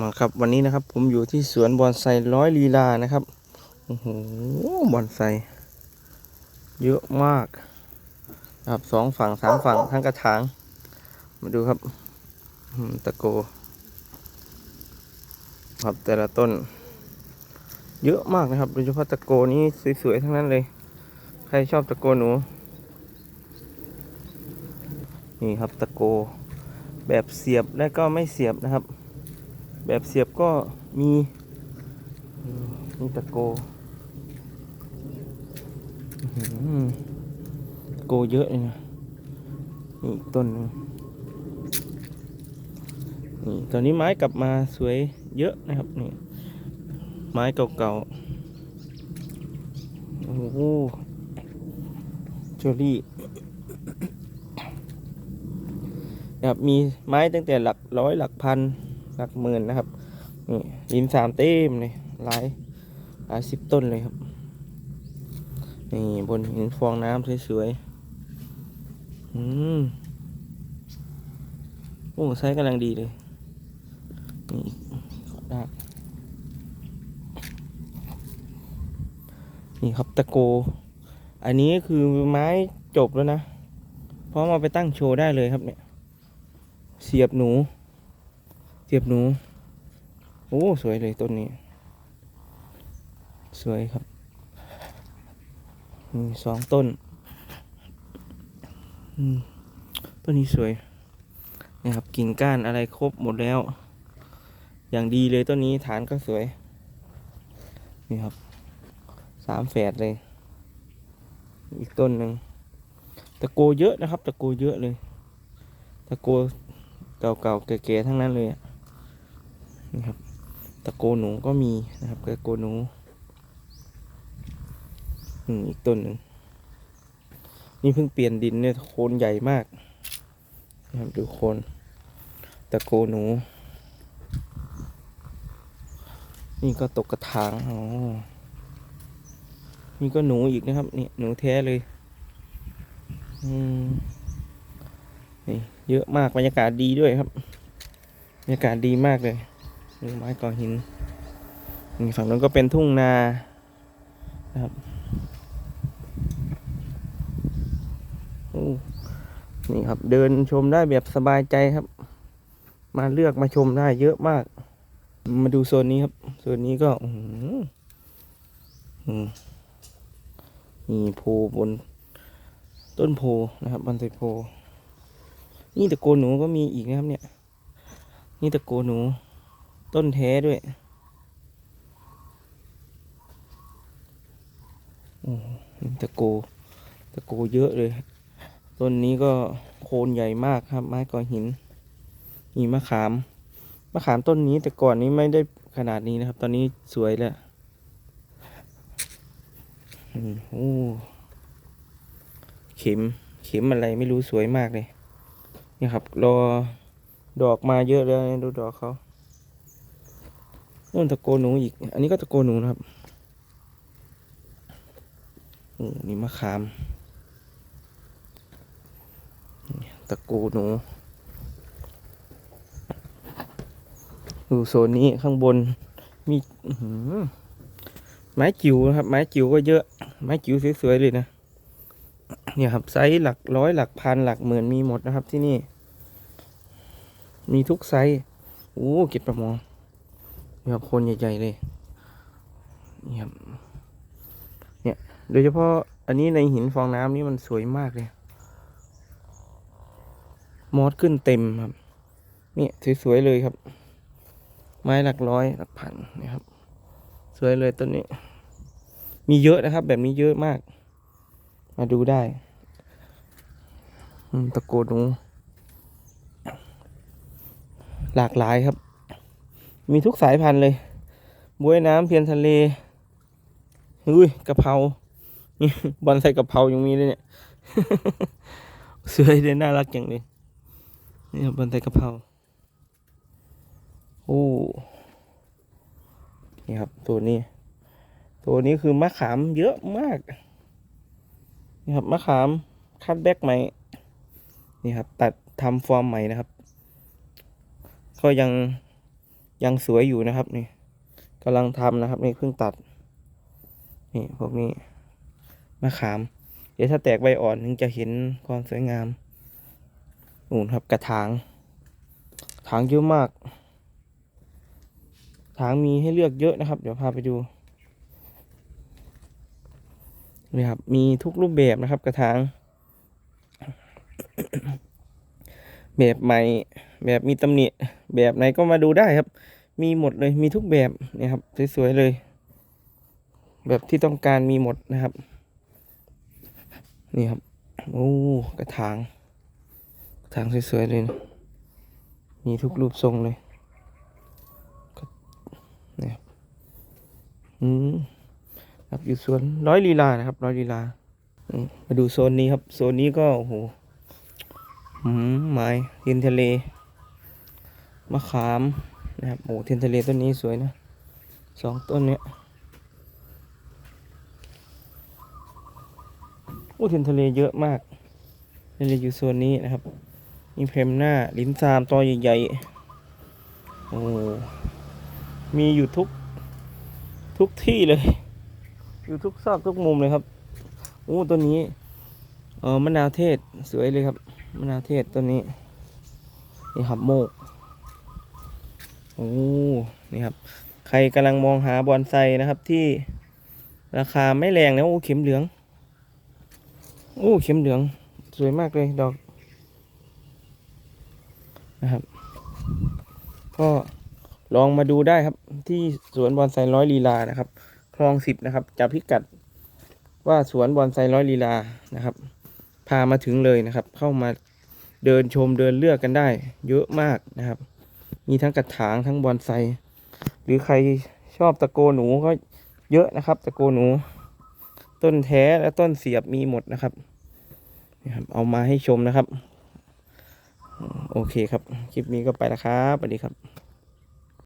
มาครับวันนี้นะครับผมอยู่ที่สวนบอนไซร้อยลีลานะครับโอ้โหบอนไซเยอะมากนะครับสองฝั่งสามฝั่งทั้งกระถาง มาดูครับตะโกครับแต่ละต้น เยอะมากนะครับโดยเฉพาะตะโกนี้สวยๆทั้งนั้นเลย ใครชอบตะโกหนู นี่ครับตะโกแบบเสียบและก็ไม่เสียบนะครับ แบบเสียบก็มีมีตะโกโกเยอะเลยนะนี่ต้นนี่ตอนนี้ไม้กลับมาสวยเยอะนะครับนี่ไม้เก่าๆ โอ้โหเจอรี่นะครับมีไม้ตั้งแต่หลักร้อยหลักพัน หลักหมื่นนะครับ นี่ริมสามเต้มเลยหลายหลายสิบต้นเลยครับ นี่บนหินฟองน้ำสวยๆ อืมโอ้ไซส์กำลังดีเลยนี่ขอดาบนี่ครับตะโก อันนี้คือไม้จบแล้วนะ เพราะมาไปตั้งโชว์ได้เลยครับเนี่ย เสียบหนู เสียบหนู โอ้ สวยเลยต้นนี้ สวยครับ มีสองต้นอืมต้นนี้สวย นะครับ กิ่งก้านอะไรครบหมดแล้ว อย่างดีเลยต้นนี้ฐานก็สวย นี่ครับ สามแฝดเลย อีกต้นหนึ่งตะโกเยอะนะครับ ตะโกเยอะเลย ตะโกเก่าๆแก่ๆทั้งนั้นเลยอะ นี่ครับ ตะโกหนูก็มีนะครับตะโกหนูอืมอีกต้นหนึ่งนี่เพิ่งเปลี่ยนดินเนี่ยโคนใหญ่มากนะครับดูโคนตะโกหนู นี่ก็ตกกระถางอ๋อนี่ก็หนูอีกนะครับนี่หนูแท้เลยอืมนี่เยอะมากบรรยากาศดีด้วยครับบรรยากาศดีมากเลย ดูไม้ก่อหินมีฝั่งนั้นก็เป็นทุ่งนานะครับนี่ครับ เดินชมได้แบบสบายใจครับ มาเลือกมาชมได้เยอะมาก มาดูโซนนี้ครับ โซนนี้ก็อืมีโพบน ต้นโพนะครับบอนไซโพ นี่ตะโกนหนูก็มีอีกนะครับเนี่ย นี่ตะโกนหนู ต้นแท้ด้วยโอ้ตะโกตะโกเยอะเลย ต้นนี้ก็โคนใหญ่มากครับ ไม้กอหิน มีมะขาม มะขามต้นนี้แต่ก่อนนี้ไม่ได้ขนาดนี้นะครับ ตอนนี้สวยแล้วโอ้เข็ม เข็มอะไรไม่รู้สวยมากเลย นี่ครับ รอดอกมาเยอะแล้วเนี่ยดูดอกเขา นู่นตะโกนหนูอีก อันนี้ก็ตะโกนหนูนะครับโอ้นี่มะขาม ตะโกนหนูดูโซนนี้ข้างบนมีหือไม้จิ๋วนะครับ ไม้จิ๋วก็เยอะ ไม้จิ๋วสวยๆเลยนะ เนี่ยครับไซส์หลักร้อยหลักพันหลักหมื่นมีหมดนะครับที่นี่ มีทุกไซส์โอ้เก็บประมอง นี่ครับโคนใหญ่ๆเลยนี่ครับเนี่ยโดยเฉพาะอันนี้ในหินฟองน้ำนี่มันสวยมากเลย มอสขึ้นเต็มครับนี่สวยๆเลยครับ ไม้หลักร้อยหลักพันนะครับ สวยเลยต้นนี้ มีเยอะนะครับ แบบนี้เยอะมาก มาดูได้ตะโกนหนูหลากหลายครับ มีทุกสายพันธุ์เลยบวยน้ำเพียนทะเลอุ้ยกะเพรานี่บอลใส่กะเพรายังมีเลยเนี่ยสวยเลยน่ารักอย่างเลยนี่ครับบอลใส่กะเพราโอ้นี่ครับตัวนี้ ตัวนี้คือมะขามเยอะมาก นี่ครับมะขามคัดแบ็กใหม่ นี่ครับ ตัดทำฟอร์มใหม่นะครับ ก็ยัง ยังสวยอยู่นะครับนี่กำลังทำนะครับ นี่เพิ่งตัด นี่พวกนี้มะขาม เดี๋ยวถ้าแตกใบอ่อนถึงจะเห็นความสวยงามนู่นครับกระถางถางเยอะมาก ถางมีให้เลือกเยอะนะครับ เดี๋ยวพาไปดูนี่ครับมีทุกรูปแบบนะครับกระถาง แบบใหม่ แบบมีตำหนิแบบไหนก็มาดูได้ครับ มีหมดเลยมีทุกแบบนี่ครับสวยๆเลย แบบที่ต้องการมีหมดนะครับ นี่ครับโอ้กระถางกระถางสวยๆเลยนะมีทุกรูปทรงเลยนี่ครับอืมครับอยู่สวนร้อยลีลานะครับ ร้อยลีลาอมาดูโซนนี้ครับ โซนนี้ก็โอ้โหอืมไม้เทียนทะเล มะขามนะครับโอ้เทียนทะเลต้นนี้สวยนะสองต้นเนี้ยโอ้เทียนทะเลเยอะมากทะเลอยู่โซนนี้นะครับมีเพมหน้าลิ้นซามตัวใหญ่ๆโอ้มีอยู่ทุกทุกที่เลย อยู่ทุกซอกทุกมุมเลยครับโอ้ตัวนี้เออมะนาวเทศสวยเลยครับมะนาวเทศตัวนี้นี่ครับโมก โอ้นี่ครับ ใครกำลังมองหาบอนไซนะครับที่ราคาไม่แรงนะโอ้เข็มเหลือง โอ้เข็มเหลือง สวยมากเลยดอกนะครับ ก็ลองมาดูได้ครับที่สวนบอนไซร้อยลีลานะครับ คลองสิบนะครับจับพิกัดว่าสวนบอนไซร้อยลีลานะครับ พามาถึงเลยนะครับ เข้ามาเดินชมเดินเลือกกันได้ เยอะมากนะครับ มีทั้งกระถางทั้งบอนไซ หรือใครชอบตะโกหนูก็เยอะนะครับ ตะโกหนู ต้นแท้และต้นเสียบมีหมดนะครับนี่ครับเอามาให้ชมนะครับ โอเคครับ คลิปนี้ก็ไปแล้วครับสวัสดีครับ